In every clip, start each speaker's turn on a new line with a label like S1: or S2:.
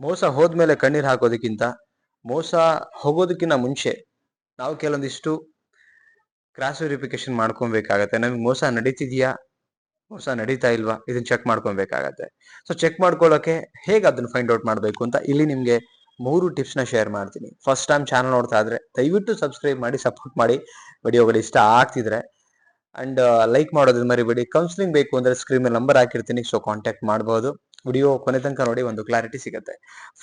S1: ಮೋಸ ಹೋದ್ಮೇಲೆ ಕಣ್ಣೀರು ಹಾಕೋದಕ್ಕಿಂತ ಮೋಸ ಹೋಗೋದಕ್ಕಿಂತ ಮುಂಚೆ ನಾವು ಕೆಲವೊಂದಿಷ್ಟು ಕ್ರಾಸ್ ವೆರಿಫಿಕೇಶನ್ ಮಾಡ್ಕೊಬೇಕಾಗತ್ತೆ. ನಮಗೆ ಮೋಸ ನಡೀತಿದ್ಯಾ? ಮೋಸ ನಡೀತಾ ಇಲ್ವಾ? ಇದನ್ನ ಚೆಕ್ ಮಾಡ್ಕೊಬೇಕಾಗತ್ತೆ. ಸೊ ಚೆಕ್ ಮಾಡ್ಕೊಳ್ಳೋಕೆ ಹೇಗೆ ಅದನ್ನ ಫೈಂಡ್ ಔಟ್ ಮಾಡಬೇಕು ಅಂತ ಇಲ್ಲಿ ನಿಮ್ಗೆ ಮೂರು ಟಿಪ್ಸ್ನ ಶೇರ್ ಮಾಡ್ತೀನಿ. ಫಸ್ಟ್ ಟೈಮ್ ಚಾನಲ್ ನೋಡ್ತಾ ಇದ್ರೆ ದಯವಿಟ್ಟು ಸಬ್ಸ್ಕ್ರೈಬ್ ಮಾಡಿ ಸಪೋರ್ಟ್ ಮಾಡಿ. ವಿಡಿಯೋಗಳು ಇಷ್ಟ ಆಗ್ತಿದ್ರೆ ಅಂಡ್ ಲೈಕ್ ಮಾಡೋದನ್ನ ಮರಿಬೇಡಿ. ಕೌನ್ಸಿಲಿಂಗ್ ಬೇಕು ಅಂದ್ರೆ ಸ್ಕ್ರೀನ್ ಮೇಲೆ ನಂಬರ್ ಹಾಕಿರ್ತೀನಿ. ಸೊ ಕಾಂಟ್ಯಾಕ್ಟ್ ಮಾಡಬಹುದು ವಿಡಿಯೋ ಕೊನೆ ತನಕ ನೋಡಿ ಒಂದು ಕ್ಲಾರಿಟಿ ಸಿಗುತ್ತೆ.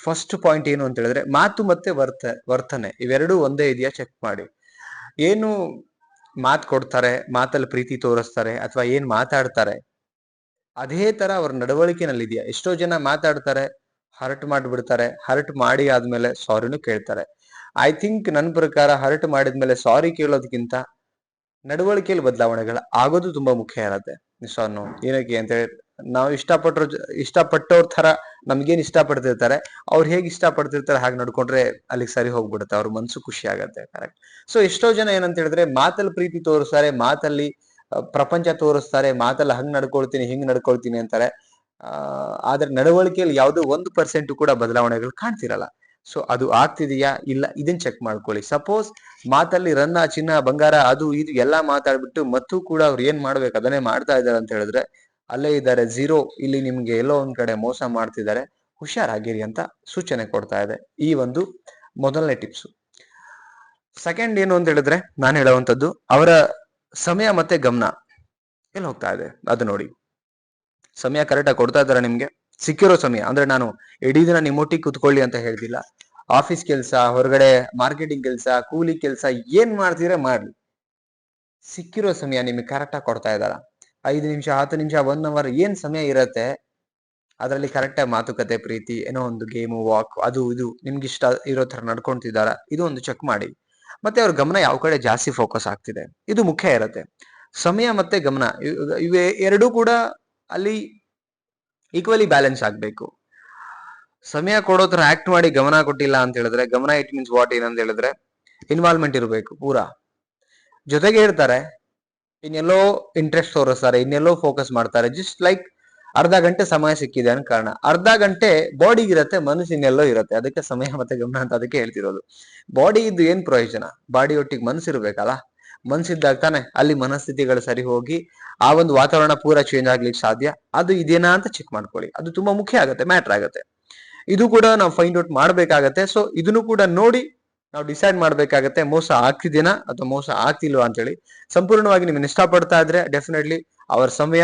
S1: ಫಸ್ಟ್ ಪಾಯಿಂಟ್ ಏನು ಅಂತ ಹೇಳಿದ್ರೆ, ಮಾತು ಮತ್ತೆ ವರ್ತ ವರ್ತನೆ. ಇವೆರಡೂ ಒಂದೇ ಇದೆಯಾ ಚೆಕ್ ಮಾಡಿ. ಏನು ಮಾತು ಕೊಡ್ತಾರೆ, ಮಾತಲ್ಲಿ ಪ್ರೀತಿ ತೋರಿಸ್ತಾರೆ, ಅಥವಾ ಏನ್ ಮಾತಾಡ್ತಾರೆ, ಅದೇ ತರ ಅವ್ರ ನಡವಳಿಕೆನಲ್ಲಿ ಇದೆಯಾ ಎಷ್ಟೋ ಜನ ಮಾತಾಡ್ತಾರೆ, ಹರ್ಟ್ ಮಾಡಿಬಿಡ್ತಾರೆ, ಹರ್ಟ್ ಮಾಡಿ ಆದ್ಮೇಲೆ ಸಾರಿನೂ ಕೇಳ್ತಾರೆ. ಐ ಥಿಂಕ್ ನನ್ನ ಪ್ರಕಾರ ಹರ್ಟ್ ಮಾಡಿದ್ಮೇಲೆ ಸಾರಿ ಕೇಳೋದಕ್ಕಿಂತ ನಡವಳಿಕೆಯಲ್ಲಿ ಬದಲಾವಣೆಗಳು ಆಗೋದು ತುಂಬಾ ಮುಖ್ಯ ಇರತ್ತೆ. ಸೊ ಏನಕ್ಕೆ ಅಂತ ಹೇಳಿ ನಾವು ಇಷ್ಟಪಟ್ಟರು ಇಷ್ಟಪಟ್ಟವ್ರ ತರ ನಮ್ಗೇನ್ ಇಷ್ಟಪಡ್ತಿರ್ತಾರೆ, ಅವ್ರು ಹೇಗೆ ಇಷ್ಟಪಡ್ತಿರ್ತಾರೆ ಹಾಗೆ ನಡ್ಕೊಂಡ್ರೆ ಅಲ್ಲಿಗೆ ಸರಿ ಹೋಗ್ಬಿಡುತ್ತೆ, ಅವ್ರ ಮನ್ಸು ಖುಷಿ ಆಗತ್ತೆ ಕರೆಕ್ಟ್ ಸೊ ಎಷ್ಟೋ ಜನ ಏನಂತ ಹೇಳಿದ್ರೆ ಮಾತಲ್ಲಿ ಪ್ರೀತಿ ತೋರಿಸ್ತಾರೆ, ಮಾತಲ್ಲಿ ಪ್ರಪಂಚ ತೋರಿಸ್ತಾರೆ, ಮಾತಲ್ಲಿ ಹಂಗ್ ನಡ್ಕೊಳ್ತೀನಿ, ಹಿಂಗ್ ನಡ್ಕೊಳ್ತೀನಿ ಅಂತಾರೆ. ಆ, ಆದ್ರೆ ನಡವಳಿಕೆಯಲ್ಲಿ ಯಾವುದೋ ಒಂದು ಪರ್ಸೆಂಟ್ ಕೂಡ ಬದಲಾವಣೆಗಳು ಕಾಣ್ತಿರಲ್ಲ. ಸೊ ಅದು ಆಗ್ತಿದೆಯಾ? ಇಲ್ಲ ಇದನ್ನ ಚೆಕ್ ಮಾಡ್ಕೊಳ್ಳಿ. ಸಪೋಸ್ ಮಾತಲ್ಲಿ ರನ್ನ, ಚಿನ್ನ, ಬಂಗಾರ, ಅದು, ಇದು ಎಲ್ಲಾ ಮಾತಾಡ್ಬಿಟ್ಟು ಮತ್ತೂ ಕೂಡ ಅವ್ರು ಏನ್ ಮಾಡ್ಬೇಕು, ಅದನ್ನೇ ಮಾಡ್ತಾ ಇದಾರೆ ಅಂತ ಹೇಳಿದ್ರೆ ಅಲ್ಲೇ ಇದ್ದಾರೆ. ಝೀರೋ ಇಲ್ಲಿ ನಿಮ್ಗೆ ಎಲ್ಲೋ ಒಂದ್ ಕಡೆ ಮೋಸ ಮಾಡ್ತಿದ್ದಾರೆ. ಹುಷಾರಾಗಿರಿ ಅಂತ ಸೂಚನೆ ಕೊಡ್ತಾ ಇದೆ. ಈ ಒಂದು ಮೊದಲನೇ ಟಿಪ್ಸ್. ಸೆಕೆಂಡ್ ಏನು ಅಂತ ಹೇಳಿದ್ರೆ ನಾನು ಹೇಳುವಂತದ್ದು ಅವರ ಸಮಯ ಮತ್ತೆ ಗಮನ. ಎಲ್ಲಿ ಹೋಗ್ತಾ ಇದೆ? ಅದು ನೋಡಿ. ಸಮಯ ಕರೆಕ್ಟಾಗಿ ಕೊಡ್ತಾ ಇದಾರೆ ನಿಮ್ಗೆ? ಸಿಕ್ಕಿರೋ ಸಮಯ. ಅಂದ್ರೆ ನಾನು ಇಡೀ ದಿನ ನಿಮ್ಮೊಟ್ಟಿಗೆ ಕುತ್ಕೊಳ್ಳಿ ಅಂತ ಹೇಳ್ತಿಲ್ಲ ಆಫೀಸ್ ಕೆಲಸ, ಹೊರಗಡೆ ಮಾರ್ಕೆಟಿಂಗ್ ಕೆಲಸ, ಕೂಲಿ ಕೆಲಸ ಏನ್ ಮಾಡ್ತೀರಾ ಮಾಡ್ಲಿ. ಸಿಕ್ಕಿರೋ ಸಮಯ ನಿಮಗೆ ಕರೆಕ್ಟಾಗಿ ಕೊಡ್ತಾ ಇದಾರ ಐದು ನಿಮಿಷ, ಹತ್ತು ನಿಮಿಷ ಒನ್ ಅವರ್ ಏನ್ ಸಮಯ ಇರತ್ತೆ, ಅದರಲ್ಲಿ ಕರೆಕ್ಟಾಗಿ ಮಾತುಕತೆ, ಪ್ರೀತಿ, ಏನೋ ಒಂದು ಗೇಮು ವಾಕ್ ಅದು ಇದು ನಿಮ್ಗೆ ಇಷ್ಟ ಇರೋ ತರ ನಡ್ಕೊಂತಿದಾರ ಇದು ಒಂದು ಚೆಕ್ ಮಾಡಿ. ಮತ್ತೆ ಅವ್ರ ಗಮನ ಯಾವ ಕಡೆ ಜಾಸ್ತಿ ಫೋಕಸ್ ಆಗ್ತಿದೆ, ಇದು ಮುಖ್ಯ ಇರತ್ತೆ. ಸಮಯ ಮತ್ತೆ ಗಮನ ಇವ್- ಎರಡೂ ಕೂಡ ಅಲ್ಲಿ ಈಕ್ವಲಿ ಬ್ಯಾಲೆನ್ಸ್ ಆಗ್ಬೇಕು. ಸಮಯ ಕೊಡೋ ತರ ಆಕ್ಟ್ ಮಾಡಿ ಗಮನ ಕೊಟ್ಟಿಲ್ಲ ಅಂತ ಹೇಳಿದ್ರೆ, ಗಮನ ಇಟ್ ಮೀನ್ಸ್ ವಾಟ್ ಏನಂತ ಹೇಳಿದ್ರೆ ಇನ್ವಾಲ್ವ್ಮೆಂಟ್ ಇರಬೇಕು, ಪೂರಾ. ಜೊತೆಗೆ ಇರ್ತಾರೆ ಇನ್ನೆಲ್ಲೋ ಇಂಟ್ರೆಸ್ಟ್ ತೋರಿಸ್ತಾರೆ ಇನ್ನೆಲ್ಲೋ ಫೋಕಸ್ ಮಾಡ್ತಾರೆ. ಜಸ್ಟ್ ಲೈಕ್ ಅರ್ಧ ಗಂಟೆ ಸಮಯ ಸಿಕ್ಕಿದೆ ಅನ್ನೋ ಕಾರಣ. ಅರ್ಧ ಗಂಟೆ ಬಾಡಿಗಿರುತ್ತೆ ಇನ್ನೆಲ್ಲೋ ಇರತ್ತೆ. ಅದಕ್ಕೆ ಸಮಯ ಮತ್ತೆ ಗಮನ ಅಂತ ಅದಕ್ಕೆ ಹೇಳ್ತಿರೋದು. ಬಾಡಿ ಇದ್ದು ಏನ್ ಪ್ರಯೋಜನ? ಬಾಡಿ ಒಟ್ಟಿಗೆ ಮನಸ್ಸು ಇರ್ಬೇಕಲ್ಲ? ಮನ್ಸಿದ್ದಾಗ ತಾನೆ ಅಲ್ಲಿ ಮನಸ್ಥಿತಿಗಳು ಸರಿ ಹೋಗಿ, ಆ ಒಂದು ವಾತಾವರಣ ಪೂರ ಚೇಂಜ್ ಆಗ್ಲಿಕ್ಕೆ ಸಾಧ್ಯ. ಅದು ಇದೇನಾ ಅಂತ ಚೆಕ್ ಮಾಡ್ಕೊಳ್ಳಿ. ಅದು ತುಂಬಾ ಮುಖ್ಯ ಆಗುತ್ತೆ ಮ್ಯಾಟರ್ ಆಗುತ್ತೆ. ಇದು ಕೂಡ ನಾವು ಫೈಂಡ್ ಔಟ್ ಮಾಡ್ಬೇಕಾಗತ್ತೆ. ಸೊ ಇದನ್ನು ಕೂಡ ನೋಡಿ ನಾವು ಡಿಸೈಡ್ ಮಾಡ್ಬೇಕಾಗತ್ತೆ ಮೋಸ ಆಗ್ತಿದ್ದೀನಾ ಅಥವಾ ಮೋಸ ಆಗ್ತಿಲ್ವಾ ಅಂತೇಳಿ. ಸಂಪೂರ್ಣವಾಗಿ ನಿಮ್ಗೆ ಇಷ್ಟಪಡ್ತಾ ಇದ್ರೆ ಡೆಫಿನೆಟ್ಲಿ ಅವರ ಸಮಯ,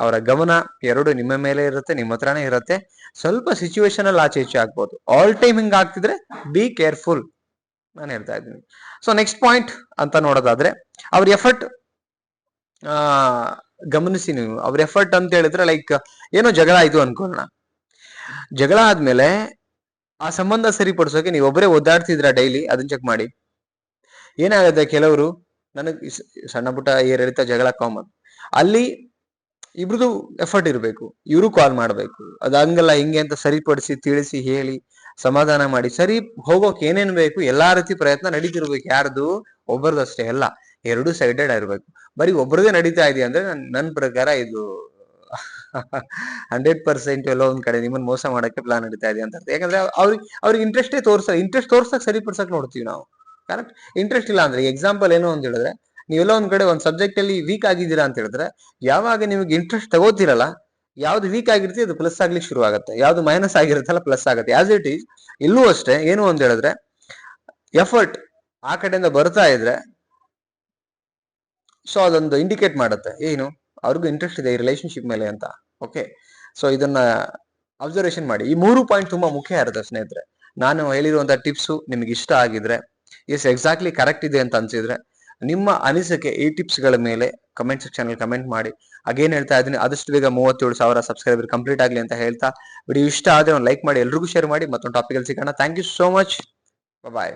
S1: ಅವರ ಗಮನ ಎರಡು ನಿಮ್ಮ ಮೇಲೆ ಇರುತ್ತೆ, ನಿಮ್ಮ ಹತ್ರನೇ ಇರುತ್ತೆ. ಸ್ವಲ್ಪ ಸಿಚುವೇಶನ್ ಅಲ್ಲಿ ಆಚೆ ಈಚೆ ಆಗ್ಬೋದು. ಆಲ್ ಟೈಮ್ ಹಿಂಗ್ ಆಗ್ತಿದ್ರೆ ಬಿ ಕೇರ್ಫುಲ್ ನಾನು ಹೇಳ್ತಾ ಇದ್ದೀನಿ. ಸೊ ನೆಕ್ಸ್ಟ್ ಪಾಯಿಂಟ್ ಅಂತ ನೋಡೋದಾದ್ರೆ ಅವ್ರ ಎಫರ್ಟ್ ಆ, ಗಮನಿಸಿ ನೀವು. ಅವ್ರ ಎಫರ್ಟ್ ಅಂತ ಹೇಳಿದ್ರೆ ಲೈಕ್ ಏನೋ ಜಗಳ ಆಯ್ತು ಅನ್ಕೊಳ್ಳೋಣ. ಜಗಳ ಆದ್ಮೇಲೆ ಆ ಸಂಬಂಧ ಸರಿಪಡಿಸೋಕೆ ನೀವು ಒಬ್ಬರೇ ಒದ್ದಾಡ್ತಿದ್ರ ಡೈಲಿ ಅದನ್ನ ಚೆಕ್ ಮಾಡಿ. ಏನಾಗುತ್ತೆ ಕೆಲವರು? ನನಗ್ ಸಣ್ಣ ಪುಟ್ಟ ಏರಿಳಿತ ಜಗಳ ಕಾಮನ್ ಅಲ್ಲಿ ಇಬ್ರದು ಎಫರ್ಟ್ ಇರಬೇಕು. ಇವರು ಕಾಲ್ ಮಾಡಬೇಕು. ಅದ್ ಹಂಗಲ್ಲ, ಹಿಂಗೆ ಅಂತ ಸರಿಪಡಿಸಿ, ತಿಳಿಸಿ, ಹೇಳಿ, ಸಮಾಧಾನ ಮಾಡಿ, ಸರಿ ಹೋಗೋಕೆ ಏನೇನ್ ಬೇಕು, ಎಲ್ಲಾ ರೀತಿ ಪ್ರಯತ್ನ ನಡೀತಿರ್ಬೇಕು. ಯಾರ್ದು? ಒಬ್ಬರದಷ್ಟೇ ಅಲ್ಲ. ಎರಡು ಸೈಡೆಡ್ ಆಗಿರ್ಬೇಕು. ಬರೀ ಒಬ್ಬರದೇ ನಡೀತಾ ಇದೆ ಅಂದ್ರೆ ನನ್ನ ನನ್ ಪ್ರಕಾರ ಇದು ಹಂಡ್ರೆಡ್ ಪರ್ಸೆಂಟ್ ಎಲ್ಲೋ ಒಂದ್ ಕಡೆ ನಿಮ್ಮನ್ನ ಮೋಸ ಮಾಡಕ್ಕೆ ಪ್ಲಾನ್ ನಡೀತಾ ಇದೆ ಅಂತ. ಯಾಕಂದ್ರೆ ಅವ್ರಿಗೆ ಅವ್ರಿಗೆ ಇಂಟ್ರೆಸ್ಟೇ ತೋರ್ಸ ಇಂಟ್ರೆಸ್ಟ್ ತೋರ್ಸಕ್ ಸರಿಪಡ್ಸಕ್ ನೋಡ್ತೀವಿ ನಾವು. ಕರೆಕ್ಟ್ ಇಂಟ್ರೆಸ್ಟ್ ಇಲ್ಲ ಅಂದ್ರೆ ಎಕ್ಸಾಂಪಲ್ ಏನು ಅಂತ ಹೇಳಿದ್ರೆ ನೀವೆಲ್ಲ ಒಂದ್ ಕಡೆ ಒಂದ್ ಸಬ್ಜೆಕ್ಟ್ ಅಲ್ಲಿ ವೀಕ್ ಆಗಿದ್ದೀರಾ ಅಂತ ಹೇಳಿದ್ರೆ, ಯಾವಾಗ ನಿಮಗೆ ಇಂಟ್ರೆಸ್ಟ್ ತಗೋತಿರಲ್ಲ, ಯಾವ್ದು ವೀಕ್ ಆಗಿರ್ತಿ ಅದು ಪ್ಲಸ್ ಆಗ್ಲಿಕ್ಕೆ ಶುರು ಆಗುತ್ತೆ ಯಾವ್ದು ಮೈನಸ್ ಆಗಿರುತ್ತಲ್ಲ ಪ್ಲಸ್ ಆಗುತ್ತೆ. ಆಸ್ ಇಟ್ ಈಸ್ ಇಲ್ಲೂ ಅಷ್ಟೇ, ಏನು ಅಂತ ಹೇಳಿದ್ರೆ ಎಫರ್ಟ್ ಆ ಕಡೆಯಿಂದ ಬರ್ತಾ ಇದ್ರೆ ಸೊ ಅದೊಂದು ಇಂಡಿಕೇಟ್ ಮಾಡುತ್ತೆ. ಏನು? ಅವ್ರಿಗೂ ಇಂಟ್ರೆಸ್ಟ್ ಇದೆ ಈ ರಿಲೇಶನ್ಶಿಪ್ ಮೇಲೆ ಅಂತ. ಓಕೆ ಸೊ ಇದನ್ನ ಅಬ್ಸರ್ವೇಷನ್ ಮಾಡಿ. ಈ ಮೂರು ಪಾಯಿಂಟ್ ತುಂಬಾ ಮುಖ್ಯ ಇರುತ್ತೆ ಸ್ನೇಹಿತರೆ. ನಾನು ಹೇಳಿರುವಂತ ಟಿಪ್ಸ್ ನಿಮ್ಗೆ ಇಷ್ಟ ಆಗಿದ್ರೆ ಎಸ್ ಎಕ್ಸಾಕ್ಟ್ಲಿ ಕರೆಕ್ಟ್ ಇದೆ ಅಂತ ಅನ್ಸಿದ್ರೆ, ನಿಮ್ಮ ಅನಿಸಿಕೆ ಈ ಟಿಪ್ಸ್ಗಳ ಮೇಲೆ ಕಮೆಂಟ್ ಸೆಕ್ಷನ್ ಅಲ್ಲಿ ಕಮೆಂಟ್ ಮಾಡಿ. ಅಗೇನ್ ಹೇಳ್ತಾ ಇದ್ದೀನಿ, ಆದಷ್ಟು ಬೇಗ ಮೂವತ್ತೇಳು ಸಾವಿರ ಸಬ್ಸ್ಕ್ರೈಬರ್ ಕಂಪ್ಲೀಟ್ ಆಗಲಿ ಅಂತ ಹೇಳ್ತಾ ವಿಡಿಯೋ ಇಷ್ಟ ಆದ್ರೆ ಒಂದು ಲೈಕ್ ಮಾಡಿ, ಎಲ್ರಿಗೂ ಶೇರ್ ಮಾಡಿ, ಮತ್ತೊಂದು ಟಾಪಿಕ್ ಅಲ್ಲಿ ಸಿಗೋಣ. Thank you so much bye